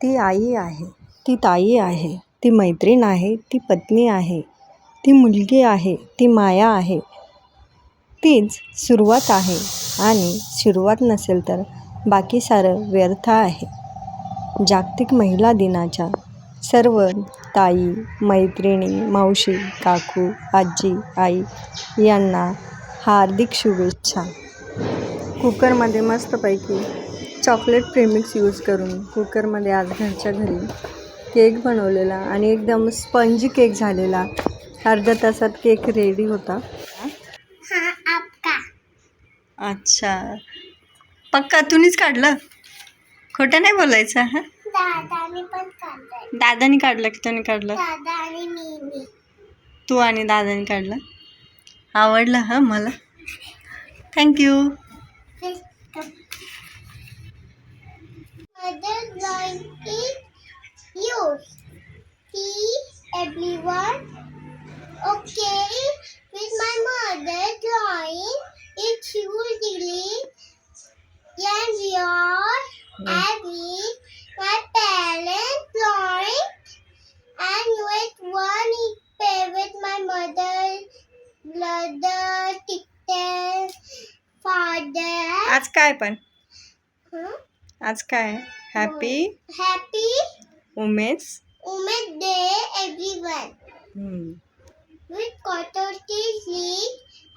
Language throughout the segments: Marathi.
ती आई आहे ती ताई आहे ती मैत्रीण आहे ती पत्नी आहे ती मुलगी आहे ती माया आहे. तीच सुरुवात आहे आणि सुरुवात नसेल तर बाकी सारं व्यर्थ आहे. जागतिक महिला दिनाच्या सर्व ताई मैत्रिणी मावशी काकू आजी आई यांना हार्दिक शुभेच्छा. कुकरमध्ये मस्तपैकी चॉकलेट प्रेमिक्स यूज करून कुकरमध्ये आज घरच्या घरी केक बनवलेला आणि एकदम स्पंजी केक झालेला. अर्ध्या तासात केक रेडी होता. हाँ आपका. अच्छा. पक्का तुम्हीच काढलं? खोटं नाही बोलायचं हां? दादाने काढलं की तुम्ही काढलं? तू आणि दादानी काढलं? आवडलं हां मला? Thank you Other drawing is use. See everyone. Okay, with my mother drawing, it's usually and your mm. and my parents drawing and with one pair with my mother, brother, sister, father. That's Skype. Huh? आज काय? Happy happy women's women's day everyone we cotter tea he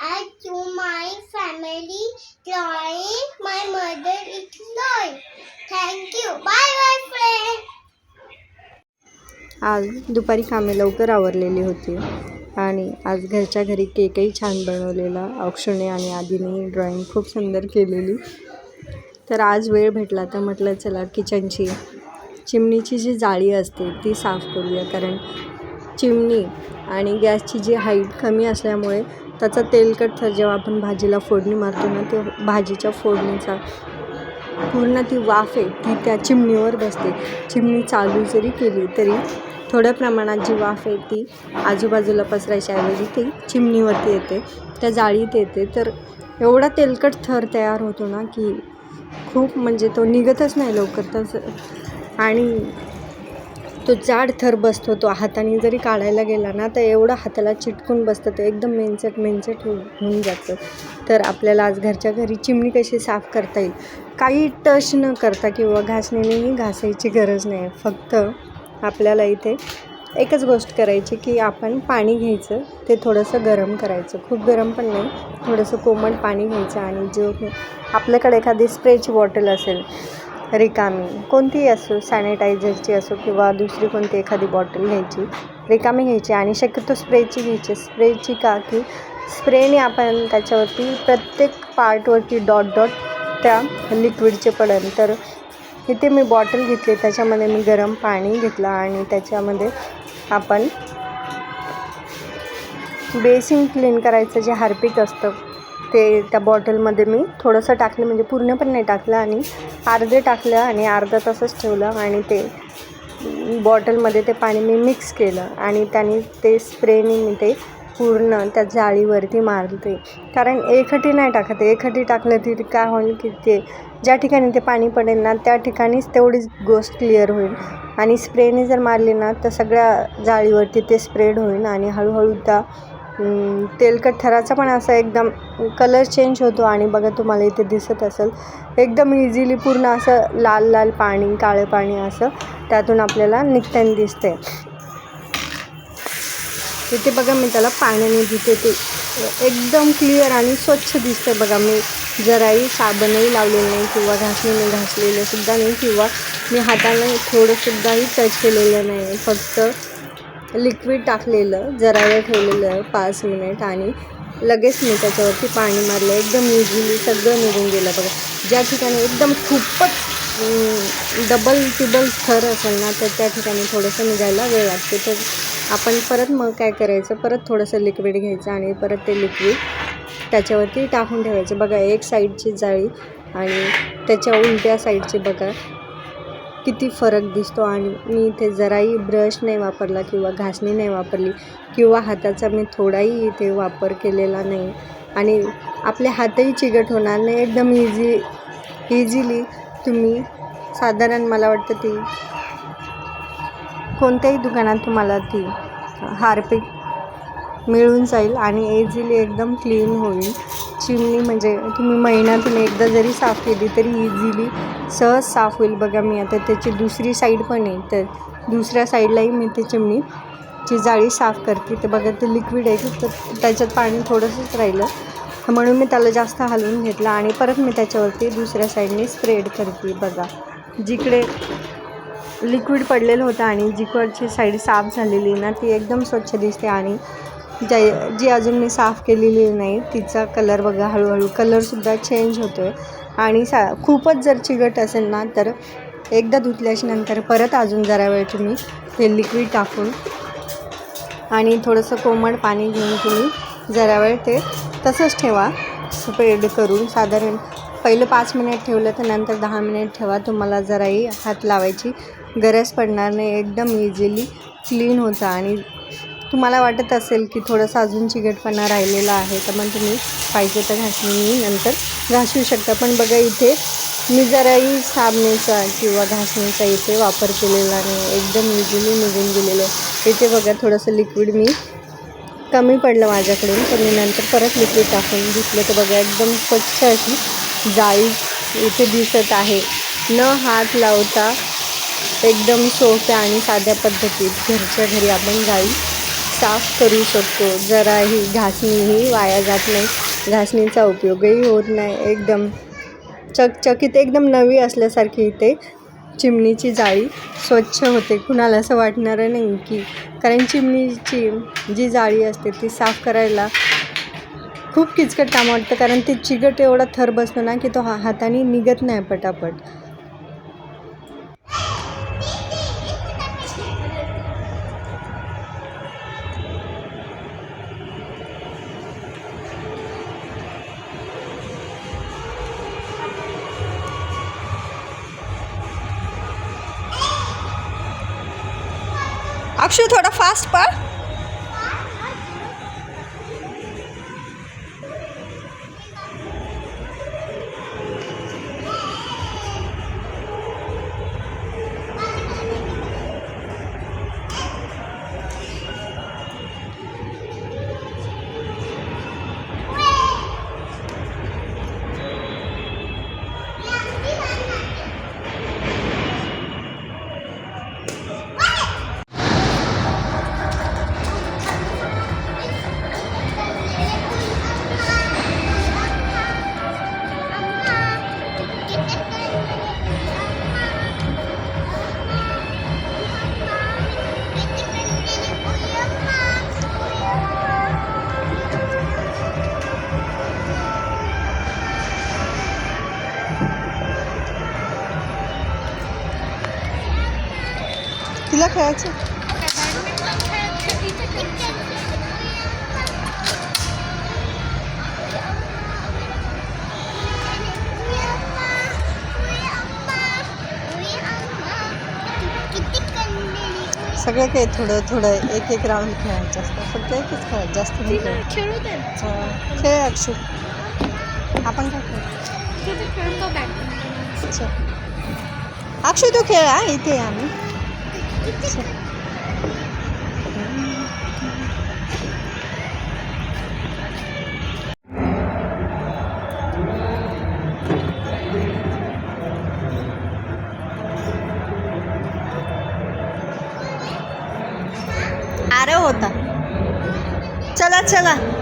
I to my family join my mother it not thank you bye bye friend आज दुपारी कामे लवकर आवरलेली होती आणि आज घरच्या घरी केकही छान बनवलेला औक्षणे आणि आधीने ड्रॉईंग खूप सुंदर केलेली. तर आज वेळ भेटला तर म्हटलं चला किचनची चिमणीची जी जाळी असते ती साफ करूया. कारण चिमणी आणि गॅसची जी हाईट कमी असल्यामुळे त्याचा तेलकट थर जेव्हा आपण भाजीला फोडणी मारतो ना ते भाजीच्या फोडणीचा पूर्ण ती वाफ आहे ती त्या चिमणीवर बसते. चिमणी चालू जरी केली तरी थोड्या प्रमाणात जी वाफ आहे ती आजूबाजूला पसरायच्याऐवजी ती चिमणीवरती येते त्या जाळीत येते. तर एवढा तेलकट थर तयार होतो ना की खूप म्हणजे तो निघतच नाही लवकर तसं. आणि तो जाड थर बसतो तो हाताने जरी काढायला गेला ना तर एवढं हाताला चिटकून बसतं ते एकदम मेंचट मेंचट होऊन होऊन जातं. तर आपल्याला आज घरच्या घरी चिमणी कशी साफ करता येईल? काही टच न करता किंवा घासणीनेही घासायची गरज नाही. फक्त आपल्याला इथे एकच गोष्ट करायची की आपण पाणी घ्यायचं ते थोडंसं गरम करायचं. खूप गरम पण नाही थोडंसं कोमट पाणी घ्यायचं आणि जो आपल्याकडे एखादी स्प्रेची बॉटल असेल रिकामी कोणतीही असो सॅनिटायझरची असो किंवा दुसरी कोणती एखादी बॉटल घ्यायची रिकामी घ्यायची आणि शक्यतो स्प्रेची घ्यायची. स्प्रेची का? की स्प्रेने आपण त्याच्यावरती प्रत्येक पार्टवरती डॉट डॉट त्या लिक्विडचे पडेल तर इथे मी बॉटल घेतली त्याच्यामध्ये मी गरम पाणी घेतलं आणि त्याच्यामध्ये आपण बेसिन क्लीन करायचं जे हार्पिक असतं ते त्या बॉटलमध्ये मी थोडंसं टाकलं म्हणजे पूर्ण पण नाही टाकलं आणि अर्धे टाकलं आणि अर्धा तसंच ठेवलं आणि ते बॉटलमध्ये ते पाणी मी मिक्स केलं आणि त्याने ते स्प्रेने मी ते पूर्ण त्या जाळीवरती मारते. कारण एकखटी नाही टाकत. एकखटी टाकलं तरी काय होईल की ते ज्या ठिकाणी ते पाणी पडेल ना त्या ठिकाणीच तेवढीच गोष्ट क्लिअर होईल. आणि स्प्रेने जर मारली ना तर सगळ्या जाळीवरती ते स्प्रेड होईल आणि हळूहळू त्या तेलकट थराचा पण असा एकदम कलर चेंज होतो आणि बघा तुम्हाला इथे दिसत असेल. एकदम इझिली पूर्ण असं लाल लाल पाणी काळं पाणी असं त्यातून आपल्याला निघताना दिसते इथे बघा मी त्याला पाण्याने धुते ते. एकदम क्लिअर आणि स्वच्छ दिसते बघा मी जराही साबणही लावलेलं नाही किंवा घासणीने घासलेलं सुद्धा नाही किंवा मी हाताने थोडंसुद्धाही टच केलेलं नाही फक्त लिक्विड टाकलेलं जरा वेळ ठेवलेलं पाच मिनिट आणि लगेच मी त्याच्यावरती पाणी मारलं. एकदम इझिली सगळं निघून गेलं बघा. ज्या ठिकाणी एकदम खूपच डबल टिबल थर असेल ना तर त्या ठिकाणी थोडंसं निघायला वेळ लागते. तर आपण परत मग काय करायचं? परत थोडंसं लिक्विड घ्यायचं आणि परत ते लिक्विड त्याच्यावरती टाकून ठेवायचं. बघा एक साईडची जाळी आणि त्याच्या उलट्या साईडची बघा. किती फरक दिसतो आणि मी इथे जराही ब्रश नाही वापरला किंवा घासणी नाही वापरली किंवा हाताचा मी थोडाही इथे वापर केलेला नाही. आणि आपले हातही चिकट होणार नाही. एकदम इझी इझिली तुम्ही साधारण मला वाटतं ती कोणत्याही दुकानात तुम्हाला ती हारपिक मिळून जाईल आणि इझिली एकदम क्लीन होईल. चिमणी म्हणजे तुम्ही महिन्यातून एकदा जरी साफ केली तरी इझिली सहज साफ होईल. बघा मी आता त्याची दुसरी साईड पण आहे. तर दुसऱ्या साईडलाही मी ते चिमणीची जाळी साफ करते. तर बघा ते लिक्विड आहे. तर त्याच्यात पाणी थोडंसंच राहिलं. म्हणून मी त्याला जास्त हलवून घेतलं आणि परत मी त्याच्यावरती दुसऱ्या साईडने स्प्रेड करते. बघा जिकडे लिक्विड पडलेलं होतं आणि जिकडची साईड साफ झालेली ना ती एकदम स्वच्छ दिसते आणि ज्या जी अजून मी साफ केलेली नाही तिचा कलर बघा हळूहळू. कलरसुद्धा चेंज होतो आहे आणि सा खूपच जर चिकट असेल ना तर एकदा धुतल्याच्या नंतर परत अजून जरा वेळ तुम्ही ते लिक्विड टाकून आणि थोडंसं कोमट पाणी घेऊन तुम्ही जरा वेळ ते तसंच ठेवा. स्प्रेड करून साधारण पहिलं पाच मिनिट ठेवलं तर नंतर दहा मिनिट ठेवा. तुम्हाला जराही हात लावायची गरज पडणार नाही. एकदम इझिली क्लीन होतं आणि तुम्हाला वाटत असेल की थोडंसं अजून चिकटपणा राहिलेला आहे तर मग तुम्ही पाहिजे तर घासणी नंतर घासू शकता. पण बघा इथे मी जराही साबणेचा किंवा घासणीचा इथे वापर केलेला नाही. एकदम इझिली निघून गेलेलं आहे. इथे बघा थोडंसं लिक्विड मी कमी पडलं माझ्याकडून तर मी नंतर परत लिक्विड टाकून घेतलं. तर बघा एकदम स्वच्छ अशी जाळी इथे दिसत आहे. न हात लावता एकदम सोप्या आणि साध्या पद्धतीत घरच्या घरी आपण जाळी साफ करू शकतो. जराही घासणीही वाया जात नाही. घासणीचा उपयोगही होत नाही. एकदम चकचकीत एकदम नवी असल्यासारखी इथे चिमणीची जाळी स्वच्छ होते. कुणाला असं वाटणार नाही की कारण चिमणीची जी जाळी असते ती साफ करायला खूप किचकट काम वाटतं कारण ते चिकट एवढा थर बसतो ना की तो हा हाताने निघत नाही पटापट. अक्षू थोडा फास्ट पळ. तिला खेळायचं किती कंदील सगळं काही थोडं थोडं एक एक राऊंड खेळायचं असतं फक्त एकच खेळायचं जास्त नाही खेळायचं. खेळू दे चल, खेळ अक्षू आपण काय खेळ खेळतो बॅट चल. अक्षू तू खेळ हा इथे आहे आम्ही चल. आरव होता चला चला